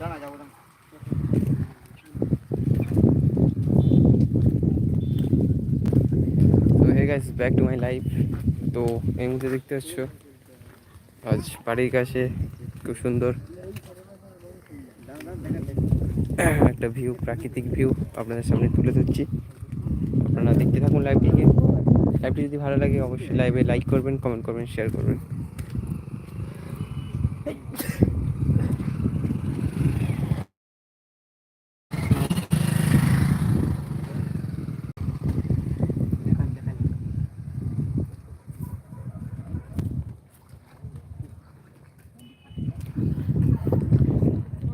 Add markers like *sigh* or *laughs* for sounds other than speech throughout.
দাঁড়া guys back to my life তো এই মুহূর্তে দেখতে পাচ্ছ, আজ বাড়ির কাছে খুব সুন্দর একটা ভিউ প্রাকৃতিক ভিউ আপনাদের সামনে তুলে ধরছি। আপনারা দেখতে থাকুন লাইভটিকে লাইভটি যদি ভালো লাগে, অবশ্যই লাইভে লাইক করবেন কমেন্ট করবেন শেয়ার করবেন।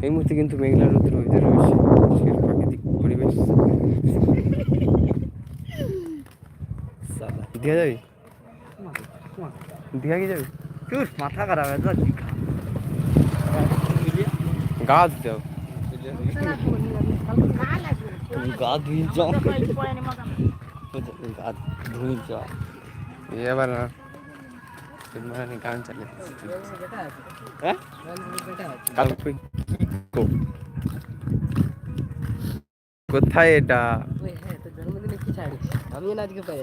এই মুহূর্তে কিন্তু মেঘলা রোদ্র ওয়েদার রয়েছে। আজকের প্রাকৃতিক পরিবেশ। দীঘা যাবি? দীঘা কি যাবি? চুস মাথা খারাপ এত গা ধুতে হবে। গা ধুই যাও। গা ধুই যাও। এবার না গান চালে কাল কোথায় এটা? আমি আজকে পাই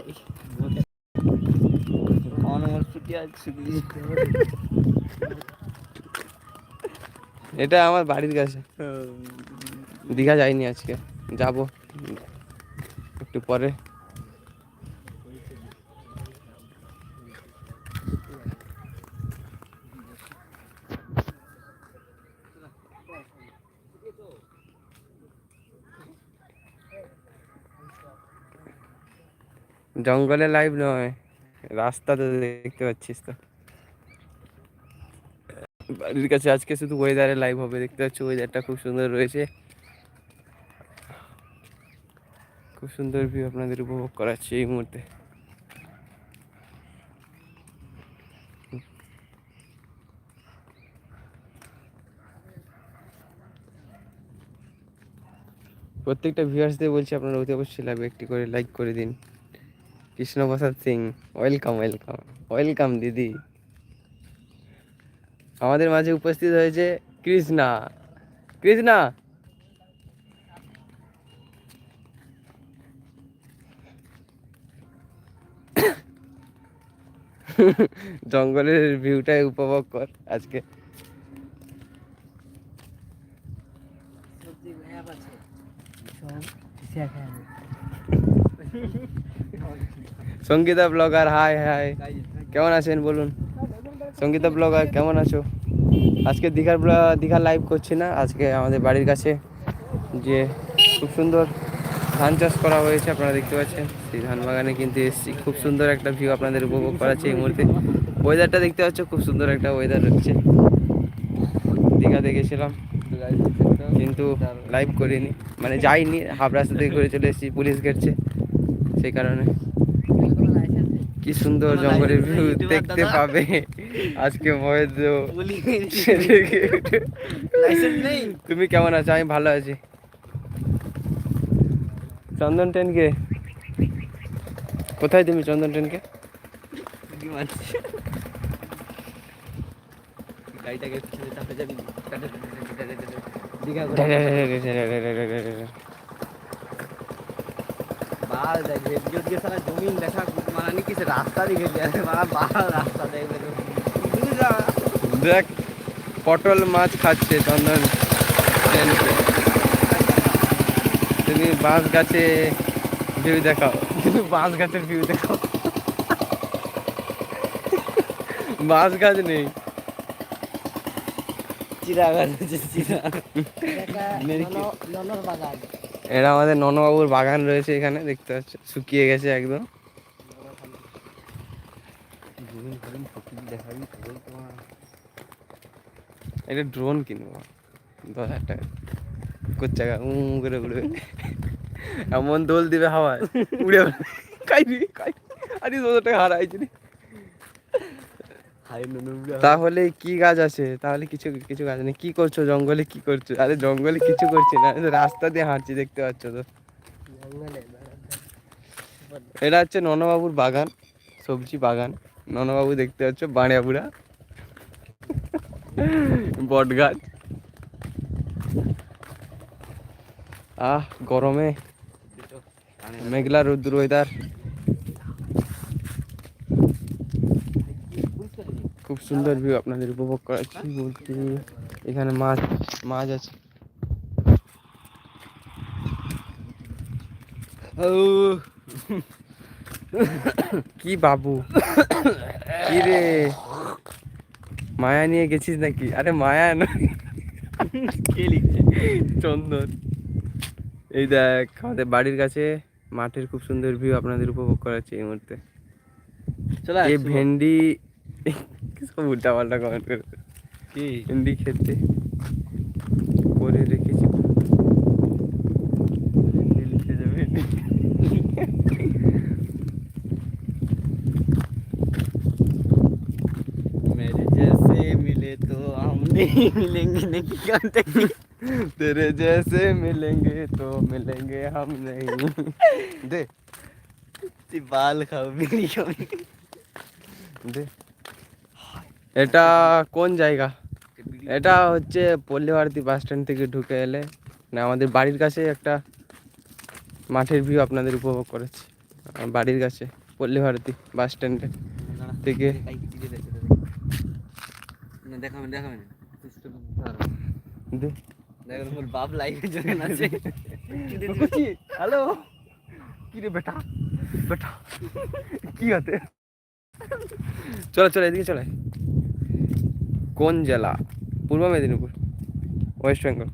আমার ছুটি আজ এটা আমার বাড়ির কাছে। দীঘা যাইনি আজকে। যাব। একটু পরে। জঙ্গলে লাইভ নয়, রাস্তা তো দেখতে পাচ্ছিস তো। বাড়ির কাছে আজকে শুধু ওয়েদারে লাইভ হবে, দেখতে পাচ্ছ ওয়েদারটা খুব সুন্দর রয়েছে। খুব সুন্দর ভিউ আপনাদের উপভোগ করাচ্ছি এই মুহূর্তে। প্রত্যেকটা ভিউয়ার্সদের বলছি আপনারা অতি অবশ্যই লাইভ একটি করে লাইক করে দিন। Krishna Prasad Singh welcome welcome welcome দিদি। আমাদের মাঝে উপস্থিত হয়েছে কৃষ্ণা। কৃষ্ণা! জঙ্গলের ভিউটাই উপভোগ কর আজকে। *laughs* Sangeeta blogger, high high. কেমন আছেন, বলুন? সঙ্গীতা ব্লগার, কেমন আছো? আজকে দীঘার দীঘার লাইভ করছি না, আজকে আমাদের বাড়ির কাছে যে খুব সুন্দর ধান চাষ করা হয়েছে, আপনারা দেখতে পাচ্ছেন। সেই ধান বাগানে কিন্তু এসেছি। খুব সুন্দর একটা ভিউ আপনাদের উপভোগ করাচ্ছে এই মুহূর্তে। ওয়েদারটা দেখতে পাচ্ছ, খুব সুন্দর একটা ওয়েদার হচ্ছে। দীঘাতে গেছিলাম কিন্তু লাইভ করিনি। মানে যাইনি হাফ রাস্তা থেকে ঘুরে চলে এসেছি, পুলিশ ঘেরছে সেই কারণে। কি সুন্দর জঙ্গলের ভিউ দেখতে পাবে আজকে তুমি কেমন আছো আমি ভালো আছি চন্দন টেনকে কোথায় তুমি চন্দন টেনকে গাড়িটাকে পিছনে চাপে যাবি দীঘা করে বাল দেখ রেডিও দিয়ে সারা জমিন দেখা মানে কিছু রাস্তা দিকে যায় বাল রাস্তা দেখবে দেখ পটল মাছ খাচ্ছে চন্দন তুমি বাঁশ গাছে ভিউ দেখাও। তুমি বাঁশ গাছের ভিউ দেখাও। বাঁশ গাছ নেই। চিরা গাছ চিরা এটা আমাদের ননবাবুর বাগান রয়েছে এখানে দেখতে পাচ্ছ শুকিয়ে গেছে একদম। এটা ড্রোন কিনবো দশ হাজার টাকা। কোচ্চাকা উঁ করে উড়বে। এমন দোল দিবে হাওয়ায় উড়ে খাইনি খাই আরে দশ হাজার টাকা হারাইছি তাহলে কি গাছ আছে? তাহলে কিছু কিছু গাছ নেই। কি করছ? জঙ্গলে কি করছ? আরে জঙ্গলে কিছু করছি না। রাস্তা দিয়ে হাঁটছি দেখতে পাচ্ছ তো। এটা হচ্ছে ননবাবুর বাগান সবজি বাগান। ননবাবু দেখতে পাচ্ছ বাড়িয়াপুরা। বট গাছ আহ গরমে। মেঘলা রোদ্র ওয়েদার খুব সুন্দর ভিউ আপনাদের উপভোগ করাচ্ছি বলতে এখানে মাছ মাছ আছে। কি বাবু? কি রে? মায়া নিয়ে গেছিস নাকি? আরে মায়া নয়। কে লিখছে? চন্দন। এই দেখ আমাদের বাড়ির কাছে মাঠের খুব সুন্দর ভিউ আপনাদের উপভোগ করাচ্ছি এই মুহূর্তে। চলে এই ভেন্ডি किसको উল্টা পাল্টা कमेंट कर কি হিন্দি मेरे जैसे मिले तो हम नहीं मिलेंगे। नहीं कहते तेरे जैसे मिलेंगे तो मिलेंगे हम नहीं। दे। बाल खाओ मेरी दे। এটা কোন জায়গা? এটা হচ্ছে পল্লী ভারতী বাস স্ট্যান্ড থেকে ঢুকে এলে না আমাদের বাড়ির কাছে একটা মাঠের ভিউ আপনাদের উপভোগ করেছি। বাড়ির কাছে পল্লী ভারতী বাস স্ট্যান্ডে থেকে। দেখাবেন দেখাবেন। বাপ লাইভে জয়েন আছে হ্যালো কি রে বেটা? বেটা কি হতে? চলো চলো এদিকে চলে। কোন জেলা? পূর্ব মেদিনীপুর ওয়েস্ট বেঙ্গল।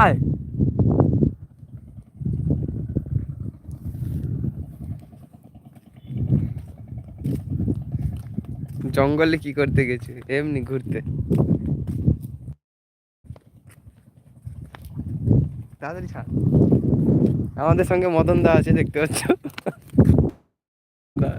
আয়। জঙ্গলে কি করতে গেছে? এমনি ঘুরতে। তাড়াতাড়ি ছাড়। আমাদের সঙ্গে মদন দা আছে দেখতে পাচ্ছ দা।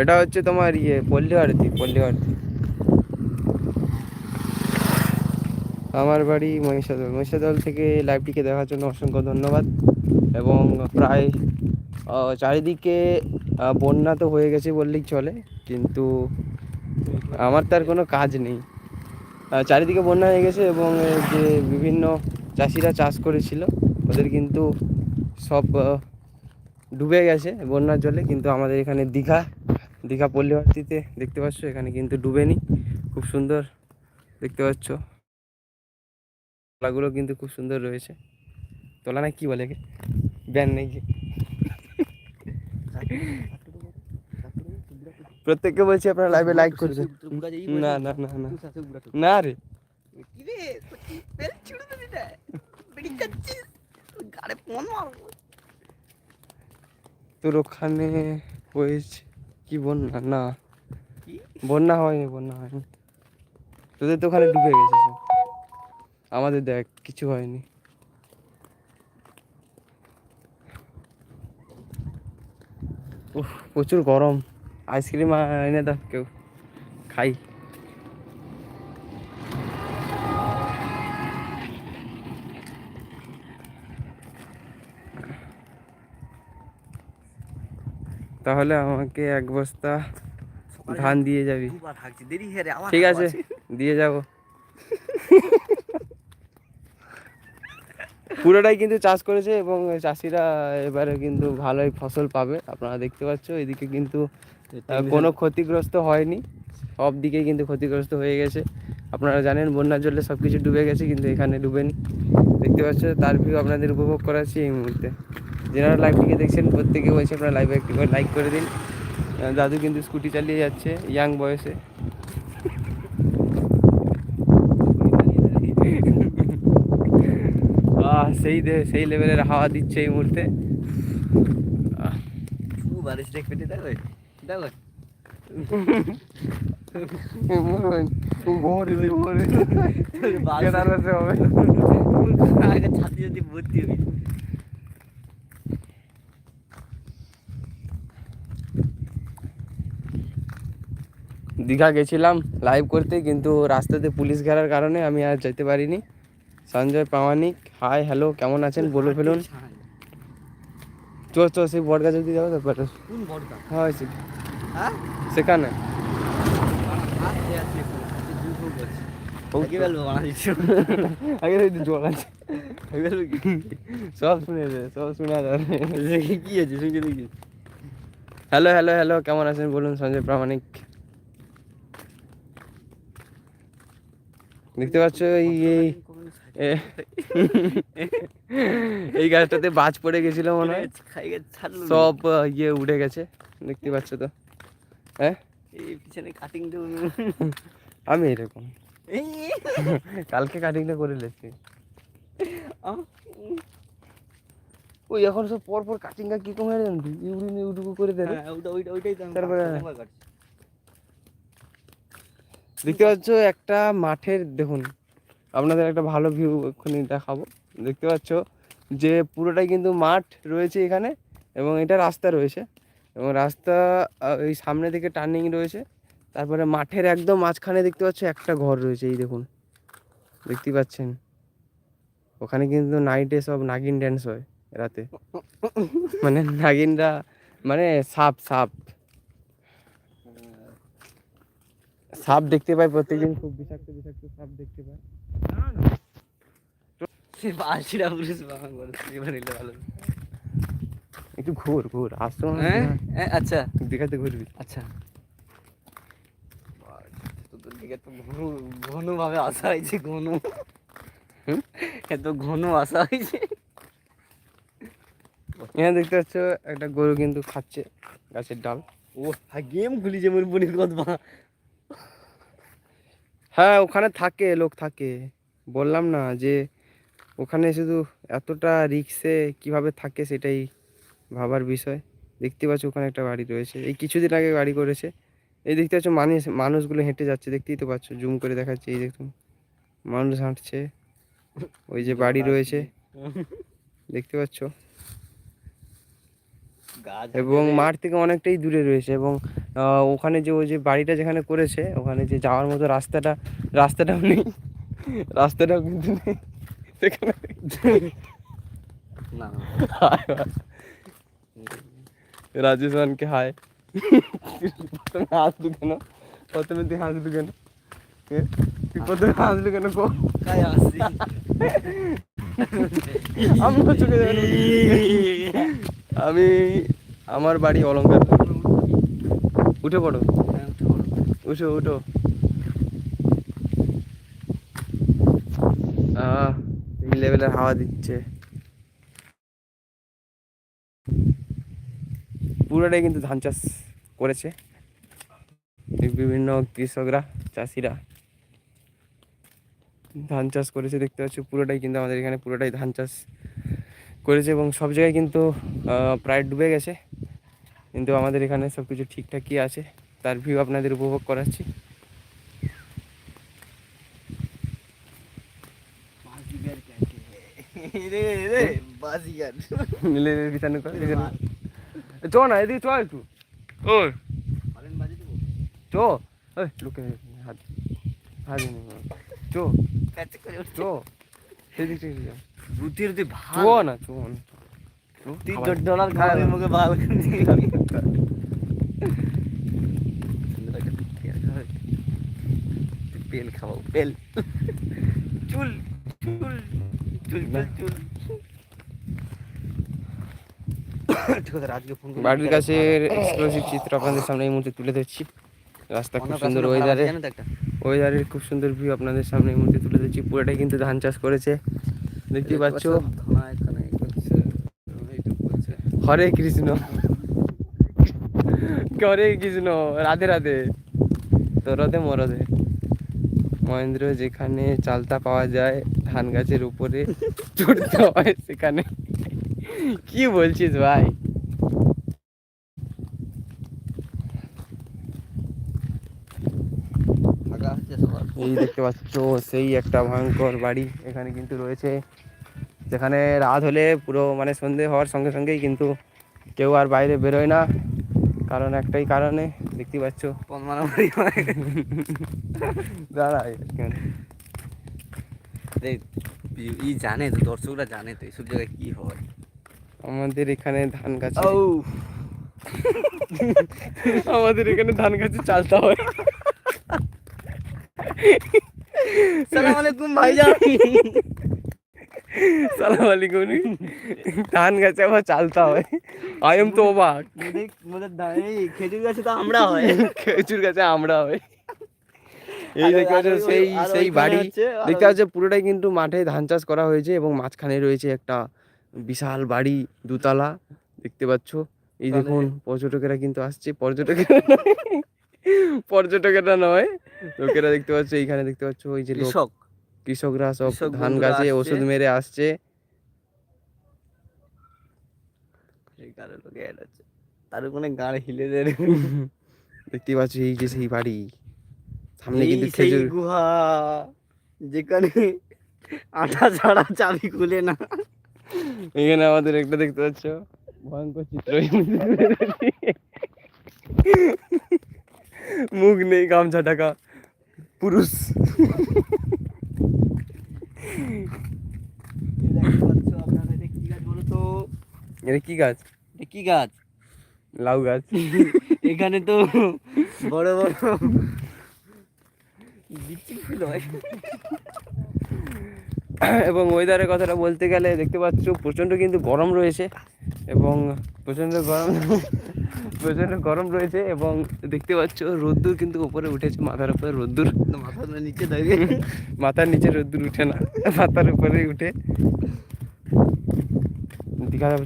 এটা হচ্ছে তোমার ইয়ে পল্লী ভারতী পল্লী ভারতী আমার বাড়ি মহিষাদল। মহিষাদল থেকে লাইভটিকে দেখার জন্য অসংখ্য ধন্যবাদ। এবং প্রায় চারিদিকে বন্যা তো হয়ে গেছে বললেই চলে, কিন্তু আমার তার কোনো কাজ নেই। চারিদিকে বন্যা হয়ে গেছে এবং যে বিভিন্ন চাষিরা চাষ করেছিল, ওদের কিন্তু সব ডুবে গেছে বন্যার জলে, কিন্তু আমাদের এখানে দীঘা দীঘা পল্লীভারতীতে দেখতে পাচ্ছ এখানে কিন্তু ডুবেনি খুব সুন্দর দেখতে পাচ্ছ। তোলাগুলো কিন্তু খুব সুন্দর রয়েছে। তোলা না কি বলে ব্যান নেই প্রত্যেককে বলছি আপনারা লাইভে লাইক করবেন। না না না না। না রে। তোর ওখানে হয়েছে কি বন্যা? না। বন্যা হয়নি বন্যা হয়নি। তোদের তো ওখানে ডুবে গেছে আমাদের দেখ, কিছু হয়নি। প্রচুর গরম। আইসক্রিম এনে দাও কেউ। খাই। তাহলে আমাকে এক বস্তা ধান দিয়ে যাবি। ঠিক আছে দিয়ে যাব। পুরোটাই কিন্তু চাষ করেছে এবং চাষিরা এবারে কিন্তু ভালোই ফসল পাবে। আপনারা দেখতে পাচ্ছ এদিকে কিন্তু কোনো ক্ষতিগ্রস্ত হয়নি। সব দিকে কিন্তু ক্ষতিগ্রস্ত হয়ে গেছে। আপনারা জানেন বন্যার জলে সব কিছু ডুবে গেছে কিন্তু এখানে ডুবেনি। দেখতে পাচ্ছ তার ভিউ আপনাদের উপভোগ করাচ্ছি এই মুহূর্তে। যারা লাইভটিকে দেখছেন প্রত্যেকে বলছে আপনারা লাইভে একটি করে লাইক করে দিন। দাদু কিন্তু স্কুটি চালিয়ে যাচ্ছে ইয়াং বয়সে *laughs* আহ সেই দে- সেই লেভেলের হাওয়া দিচ্ছে এই মুহূর্তে। তু বারিশ দেখ পেটে দেখো দেখো কেদারনাথে হবে। আগে ছাতি যদি ভর্তি হবি। দীঘা গেছিলাম লাইভ করতে কিন্তু রাস্তাতে পুলিশ ঘেরার কারণে আমি আর যেতে পারিনি। সঞ্জয় প্রামাণিক হাই হ্যালো কেমন আছেন? বলে ফেলুন। চো চো সেই বট গাছের দিকে যাব তারপরে। হয় হ্যাঁ? সেখানে। সব শুনে সব শোনা কি আছে হ্যালো হ্যালো হ্যালো কেমন আছেন? বলুন সঞ্জয় প্রামাণিক। দেখতে পাচ্ছ এই এই *laughs* এই গাছটাতে বাজ পড়ে গেছিল মনে হয়। সব ইয়ে উঠে গেছে দেখতে পাচ্ছ তো। হ্যাঁ? পিছনে কাটিং আমি এরকম। *laughs* কালকে কাটিংটা করে লেছি। ওই এখন সব পর পর কাটিং কি কমে জান? ইউরি ইউটুকু করে দেয় হ্যাঁ ওটা ওইটা ওইটাই তারপরে-। দেখতে পাচ্ছ একটা মাঠের, দেখুন, আপনাদের একটা ভালো ভিউ এক্ষুনি দেখাবো। দেখতে পাচ্ছ যে পুরোটাই কিন্তু মাঠ রয়েছে এখানে এবং এটা রাস্তা রয়েছে এবং রাস্তা এই সামনে দিকে টার্নিং রয়েছে। তারপরে মাঠের একদম মাঝখানে দেখতে পাচ্ছ একটা ঘর রয়েছে, এই দেখুন। দেখতে পাচ্ছেন? ওখানে কিন্তু নাইটে সব নাগিন ড্যান্স হয় রাতে। মানে নাগিনরা মানে সাপ সাপ। সাপ দেখতে পাই প্রত্যেকদিন খুব বিষাক্ত বিষাক্ত সাপ দেখতে পাই বাসিরা পুলিশ বাবা নিলে ভালো। একটু ঘুর ঘুর আসতো হ্যাঁ? হ্যাঁ, আচ্ছা। দেখাতে ঘুরবি। আচ্ছা। তোদের দিকে তো ঘন ঘন ভাবে আসা হয়েছে ঘন এত ঘন আসা হয়েছে। এখানে দেখতে পাচ্ছ একটা গরু কিন্তু খাচ্ছে গাছের ডাল। ও গেম খুলি যেমন বনির কথা। হ্যাঁ ওখানে থাকে লোক থাকে। বললাম না যে ওখানে শুধু এতটা রিক্সে কীভাবে থাকে সেটাই ভাবার বিষয়। দেখতে পাচ্ছ ওখানে একটা বাড়ি রয়েছে। এই কিছুদিন আগে গাড়ি করেছে। এই দেখতে পাচ্ছ মানুষ মানুষগুলো হেঁটে যাচ্ছে দেখতেই তো পাচ্ছ। জুম করে দেখাচ্ছে এই দেখুন। মানুষ হাঁটছে। ওই যে বাড়ি রয়েছে। *laughs* দেখতে পাচ্ছ। এবং মাঠ থেকে অনেকটাই দূরে রয়েছে এবং ওখানে যে ওই যে বাড়িটা যেখানে করেছে ওখানে যে যাওয়ার মতো রাস্তাটা রাস্তাটাও নেই। রাস্তাটাও কিন্তু নেই। সেখানে না। রাজস্থানকে হায়। প্রথমে হাসলু কেন প্রথমে তুই হাসলু কেন? তুই প্রথমে হাসলু কেন কো? আসছি। চলে আমি আমার বাড়ি অলঙ্কার। উঠে পড়ো। উঠো উঠো লেভেলের হাওয়া দিচ্ছে। পুরোটাই কিন্তু ধান চাষ করেছে। বিভিন্ন কৃষকরা চাষিরা। ধান চাষ করেছে দেখতে পাচ্ছ পুরোটাই কিন্তু আমাদের এখানে পুরোটাই ধান চাষ করেছে এবং সব জায়গায় কিন্তু প্রায় ডুবে গেছে। কিন্তু আমাদের এখানে সব কিছু ঠিকঠাকই আছে তার ভিউ আপনাদের উপভোগ করাচ্ছি। চ না এদিকে চ একটু। ও চ। ওই হাত হাত চ। কাছে করে চ। সেদিক থেকে যা রুটি রুটি চ ভালো না চ না। তুই খাবার- ডলার খাবার- মুখে ভালো পেল খাওয়াও পেল। চুল চুল চুল চুল। চুল বাড়ির কাছের এক্সক্লুসিভ চিত্র আপনাদের সামনে এই মুহূর্তে তুলে ধরছি। রাস্তা খুব সুন্দর ওয়েদারে ওয়েদারের খুব সুন্দর ভিউ আপনাদের সামনে এই মুহূর্তে তুলে ধরছি। পুরোটাই কিন্তু ধান চাষ করেছে। দেখতেই পাচ্ছ? হরে কৃষ্ণ। হরে কৃষ্ণ রাধে রাধে। তো তরদে মরদে মহেন্দ্র যেখানে চালতা পাওয়া যায় ধান গাছের উপরে চড়তে হয় সেখানে। কি বলছিস ভাই? এই দেখতে পাচ্ছ সেই একটা ভয়ঙ্কর বাড়ি এখানে কিন্তু রয়েছে। যেখানে রাত হলে পুরো মানে সন্ধে হওয়ার সঙ্গে সঙ্গেই কিন্তু কেউ আর বাইরে বেরোয় না। কারণ একটাই কারণে দেখতে পাচ্ছ। এখানে। বি- ই জানে তো দর্শকরা জানে তো এইসব জায়গায় কি হয়। আমাদের এখানে ধান গাছ আমাদের এখানে ধান গাছে চালতা হয়। সালাম আলাইকুম ভাইজান। সালাম আলাইকুম। ধান গাছে আবার চালতা হয়। আই এম তো অবাক। খেজুর গাছে তো আমরা হয়। খেজুর গাছে আমরা হয়। এই দেখতে পাচ্ছ সেই সেই বাড়ি। দেখতে পাচ্ছ পুরোটাই কিন্তু মাঠে ধান চাষ করা হয়েছে এবং মাঝখানে রয়েছে একটা বিশাল বাড়ি দুতলা। দেখতে পাচ্ছ। এই দেখুন পর্যটকেরা কিন্তু আসছে। পর্যটকেরা পর্যটকেরা নয় লোকেরা দেখতে পাচ্ছ এইখানে দেখতে পাচ্ছ ওই যে কৃষক। কৃষকরা সব ধান গাছে ওষুধ মেরে আসছে। তার উপরে গাড় হিলে দেখতে পাচ্ছ এই যে সেই বাড়ি। সামনে কিন্তু খেজুর গুহা যেখানে আটা ছাড়া চাবি খুলে না। এখানে আমাদের একটা দেখতে পাচ্ছ ভয়ঙ্কর চিত্র। মুখ নেই গামছা ঢাকা। পুরুষ। এটা কি গাছ? বলো তো এটা কি গাছ? এটা কি গাছ লাউ গাছ। এখানে তো বড় বড় *laughs* বিচি ফুল হয়। এবং ওয়েদারের কথাটা বলতে গেলে দেখতে পাচ্ছ প্রচণ্ড কিন্তু গরম রয়েছে এবং প্রচণ্ড গরম প্রচণ্ড গরম রয়েছে এবং দেখতে পাচ্ছ রোদ্দুর কিন্তু উপরে উঠেছে মাথার উপরে রোদ্দুর মাথার নিচে দাঁড়িয়ে। মাথার নিচে রোদ্দুর উঠে না মাথার উপরেই উঠে। দীঘা যাব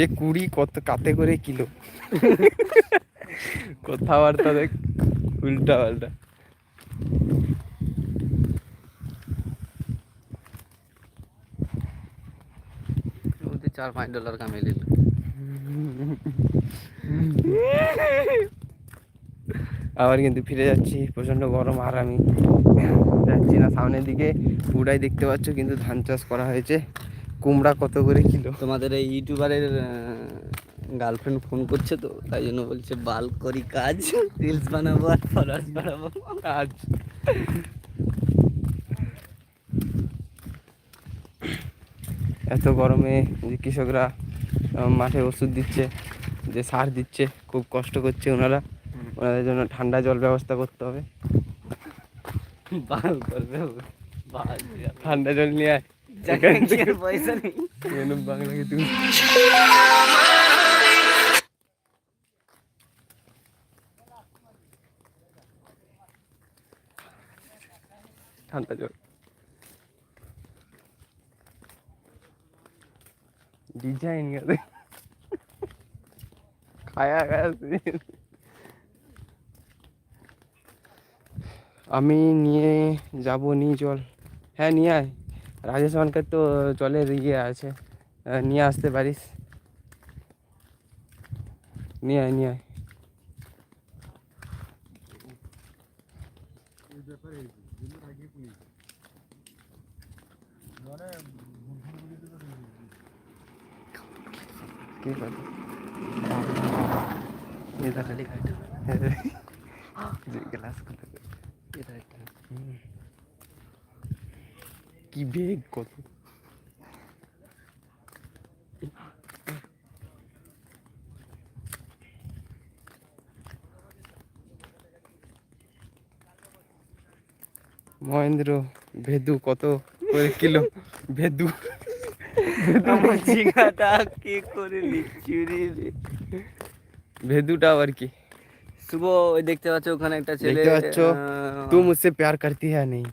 এ কুড়ি কত কাতে করে কিলো? কথাবার্তা দেখ উল্টা পাল্টা ওতে চার পাঁচ ডলার का मिले আবার কিন্তু ফিরে যাচ্ছি প্রচণ্ড গরম আর আমি যাচ্ছি না সামনের দিকে পুরাই দেখতে পাচ্ছ কিন্তু ধান চাষ করা হয়েছে কুমড়া কত করে কিলো তোমাদের এই ইউটিউবারের গার্লফ্রেন্ড ফোন করছে তো তাই জন্য বলছে বাল করি কাজ রিলস বানাবো আর ফলোয়ার্স বাড়াবো। আজ এত গরমে যে কৃষকরা মাঠে ওষুধ দিচ্ছে যে সার দিচ্ছে খুব কষ্ট করছে ওনারা। ওনাদের জন্য ঠান্ডা জল ব্যবস্থা করতে হবে। বাল করবে ঠান্ডা জল নিয়ে আয়। পয়সা নেই। বাংলাকে তুমি ঠান্ডা জল ডিজাইন গেছে খায়া গেছে আমি নিয়ে যাব নি জল হ্যাঁ নিয়ে আয় রাজেশ মানকার তো জলের ইয়ে আছে আহ, নিয়ে আসতে পারিস নিয়ে আয় নিয়ে আয় কি কথা? এটা খালি খাইতে যে গ্লাস এটা এটা কি বেগ কত? মহেন্দ্র ভেদু কত করে কিলো? ভেদু। আমার জিগাটা কে করে লিখছি রে রে। ভেদুটা আবার কি শুভ ওই দেখতে পাচ্ছ ওখানে একটা ছেলে দেখতে পাচ্ছ? আহ, तू मुझसे प्यार करती है या नहीं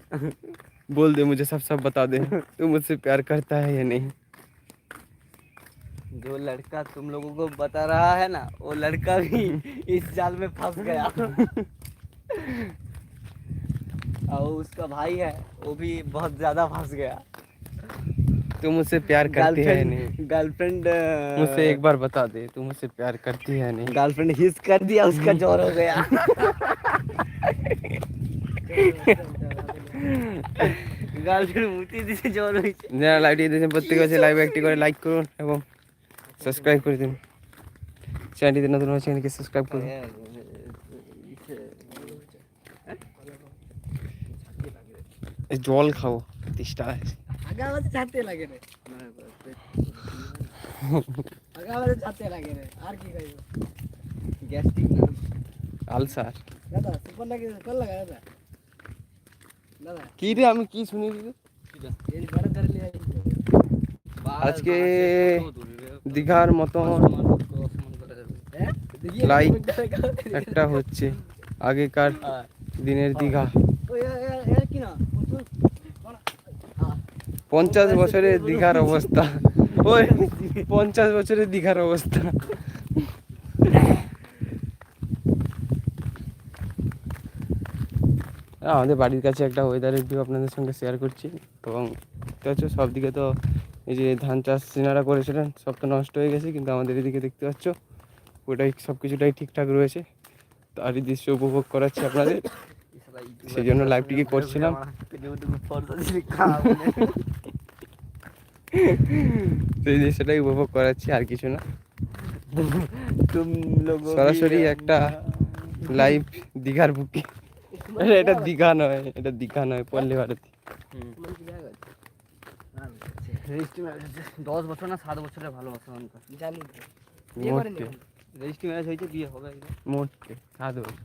बोल दे मुझे सब सब बता दे तू मुझसे प्यार करता है या नहीं जो लड़का तुम लोगों को बता रहा है ना वो लड़का भी इस जाल में फंस गया और उसका भाई है वो भी बहुत ज्यादा फंस गया तुम मुझसे प्यार करती है नहीं गर्लफ्रेंड मुझसे एक बार बता दे तुम मुझसे प्यार करती है नहीं गर्लफ्रेंड हिस कर दिया उसका ज़ोर हो गया জল খাও তিষ্টা আগা ছাড়তে লাগে রে। আগা ছাড়তে লাগে রে আর কি খাইব? গ্যাস্ট্রিক না। আলসার। দাদা সুপার নাকি কল লাগা দাদা? দাদা। কি রে আমি কি শুনি রে? এই বড় ধরে নিয়ে আজকে দীঘার মতন হ্যাঁ? একটা হচ্ছে আগেকার দিনের দীঘা। কি না পঞ্চাশ বছরের দীঘার অবস্থা। ওই পঞ্চাশ বছরের দীঘার অবস্থা। আমাদের বাড়ির কাছে একটা ওয়েদারের ভিউ আপনাদের সঙ্গে শেয়ার করছি। এবং দেখতে পাচ্ছ সব দিকে তো এই যে ধান চাষ সিনারা করেছিলেন, সব তো নষ্ট হয়ে গেছে, কিন্তু আমাদের এদিকে দেখতে পাচ্ছ ওটাই সব কিছুটাই ঠিকঠাক রয়েছে। তারই দৃশ্য উপভোগ করাচ্ছি আপনাদের। সেই জন্য লাইভটিকে করছিলাম? সেই দৃশ্যটাই উপভোগ করাচ্ছি আর কিছু না। সরাসরি একটা লাইভ দীঘার বুকি এটা দীঘা নয় এটা দীঘা নয় পল্লী ভারতী। দশ বছর না সাত বছরের ভালোবাসা এখনকার জানি। রেজিস্ট্রি ম্যারেজ হয়েছে বিয়ে হবে। মোটকে সাধু মেয়েটা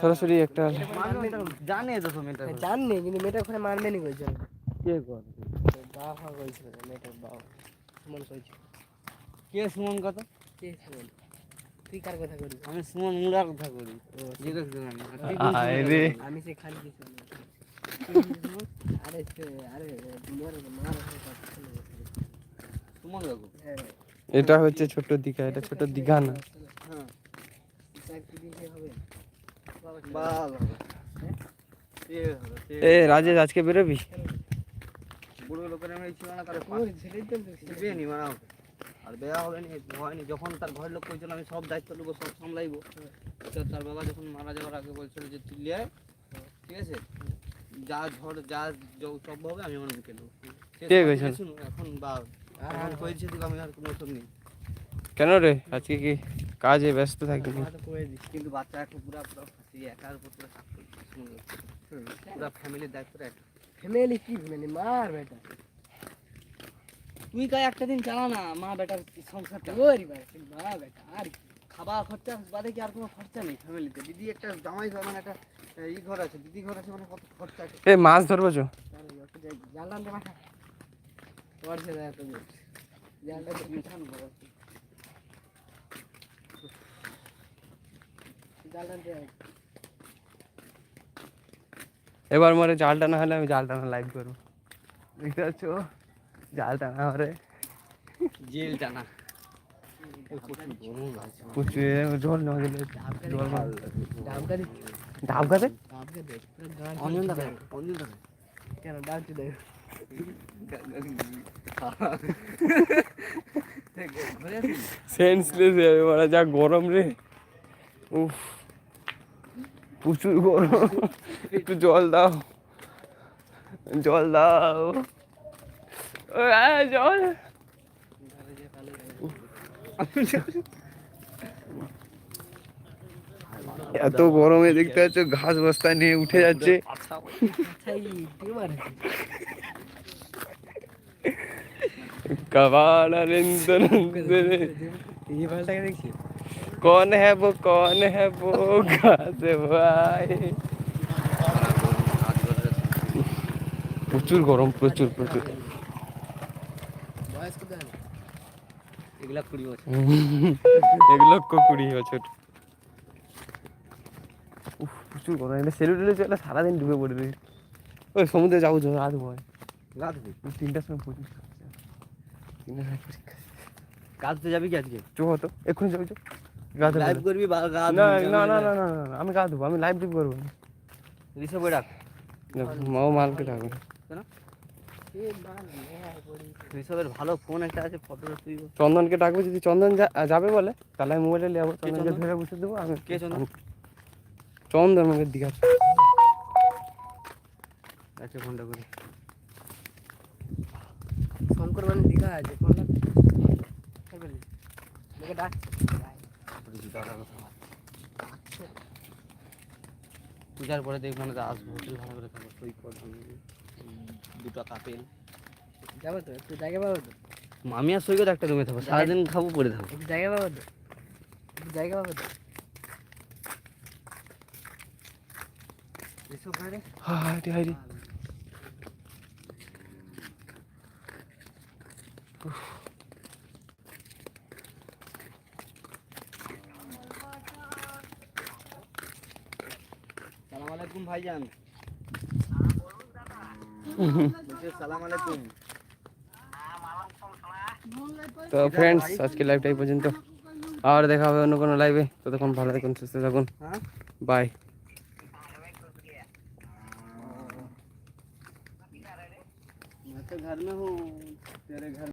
সরাসরি একটা মানবে না, জানে তো তো মেয়েটা জাননি কিন্তু মেয়েটা ওখানে মানবে নি কইছিল কে করে? বাবা ফা কইছিল মেয়েটার বাবা সুমন কইছিল কে সুমন কথা কে সুমন? তুই কার কথা করিস আমি সুমন মুড়ার কথা করি জিজ্ঞেস করে না আর। কথা আমি সে খালি কিছু আরে আরে মোর মার সুমন কাকু? হ্যাঁ। এটা হচ্ছে ছোট দীঘা এটা ছোট দীঘা না। হ্যাঁ এ রাজেশ আজকে বেরোবি? বুড়ো লোকের আমি ছিল না তার ওই সেটাই তো দিবে নি মানে আর বেয়া হবে নি হয়নি। যখন তার ঘরের লোক কইছিল আমি সব দায়িত্ব নেব সব সামলাইবো। তার বাবা যখন মারা যাওয়ার আগে বলছিল যে তুই লিয়ে আয়, ঠিক আছে? যা ঝড় যা সব হবে আমি আমার নেব এখন বা এখন কইছে তুই আমি আর কোনো নেই। কেন রে? আজকে কি কাজে ব্যস্ত থাকবি তো করে দিস। কিন্তু বাচ্চা এখন পুরা পুরা ফাঁসি একার উপর পুরো। পুরা ফ্যামিলির দায়িত্বটা একটা ফ্যামিলি কি ফ্যামিলি মার বেটা। তুই কাজ একটা দিন চালা না মা বেটার সংসারটা। ওরি ভাই মা বেটা আর কি। খাওয়া খরচা বাদে কি আর কোনো খরচা নেই ফ্যামিলিতে দিদি একটা জামাই ঘর মানে একটা ই ঘর আছে দিদি ঘর আছে মানে কত খরচা আছে। এ মাছ ধরবো চো। জানলাম রে মাথা তোমার সাথে এত দূর। জানলাম তো বিছান ঘর আছে। জানলাম তো এক। এবার মরে জাল টানা হলে আমি জাল টানা লাইভ করব দেখতে পাচ্ছ জাল টানা হরে জেল টানা প্রচুর গরম লাগছে প্রচুর জল নেওয়া গেলে জল ডাবটা দিচ্ছি। ডাব গাছে ডাবটা দেখ, পুরো গাঁট অনিয়ন ভর্তি দাদা ডাব। অনিয়ন দাদা কেন ডাবটা দেখ। সেন্সলেস যাবে মারা যা গরম রে উফ প্রচুর গরম একটু জল দাও জল দাও জল এত গরমে দেখতে পাচ্ছ, ঘাস বস্তা নিয়ে উঠে যাচ্ছে। আচ্ছা আচ্ছা, এই টিউমার আছে। कबाड़ा रिंद এই বালটাকে দেখছি कौन है वो कौन है वो घास भाई প্রচুর গরম প্রচুর প্রচুর বয়স কত হবে? এগুলা কুড়ি বছর এগুলো কো কুড়ি বছর উফ প্রচুর গরম এটা সেলু টেলু চলে সারাদিন ডুবে পড়ে রয়েছে ওই সমুদ্রে যাবো চলো রাত ভয় গা ধুবি তিনটার সময় পড়িস ধুতে যাবি কি আজকে? চো হতো এক্ষুনি যাব চো লাইভ করবি বা গা না না না না না আমি গা ধুবো আমি লাইভ টিপ করব না। ঋষভ ডাক মাও মালকে ডাকবো নেয় পড়ি। ঋষভের ভালো ফোন একটা আছে ফটোটা তুই চন্দনকে ডাকবো যদি চন্দন যাবে বলে তাহলে আমি মোবাইলে নেব চন্দনকে চন্দন? ধরে বসে দেবো আমি কে চন্দন? চন্দন আমাকে দিঘা আচ্ছা ফোনটা করি। শঙ্কর মানে দীঘা আছে ফোন দেখে ডাক। পূজার পরে দেখব না আসব হোটেল ভাড়া করে থাকব উম, দুটো কাপেল যাব তো একটু জায়গা পাবো তো? আমি আর সৈকত একটা রুমে থাকব সারাদিন খাব পরে থাকব একটু জায়গা পাবো তো? একটু জায়গা পাবো তো? এসব বাইরে হাইরে ভাইজান। সালাম আলাইকুম। তো ফ্রেন্ডস আজকে লাইভটা এই পর্যন্ত। আর দেখা হবে অন্য কোনো লাইভে ততক্ষণ ভালো থাকুন সুস্থ থাকুন। বাই